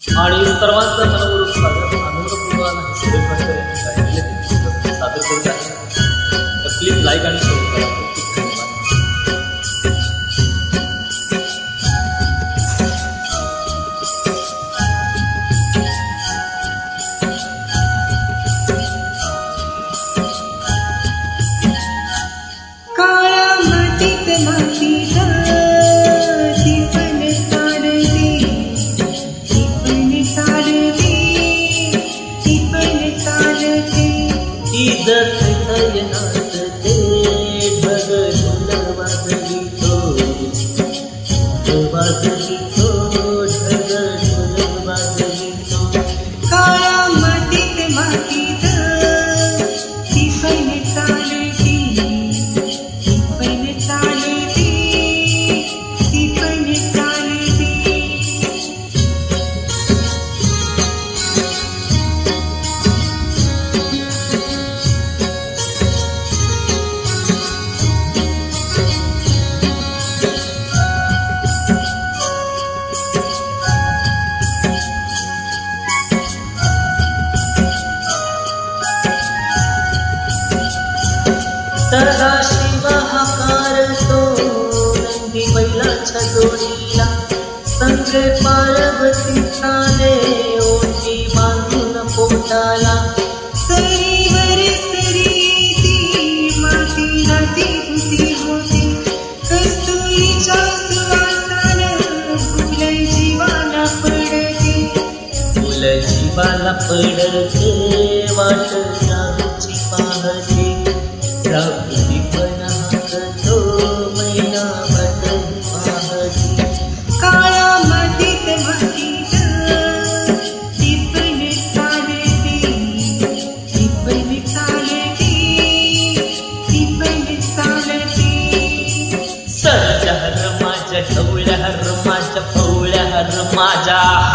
आणि सर्वांचं मनपूर्वक स्वागत आनंदपूर्वक सादर करीत आहे. तर प्लीज लाईक आणि इजत नयनात ते ढग तरगा शिवा हाकार तो नंदी बैलाच्या जोडीला. संगे पार्वती चाले ओटी बांधून पोटाला. सरी ती माती होती होती. कस्तुरीच्या जीवाला पडते. जीवाला पडते वाट تحولها الرماجة تحولها الرماجة.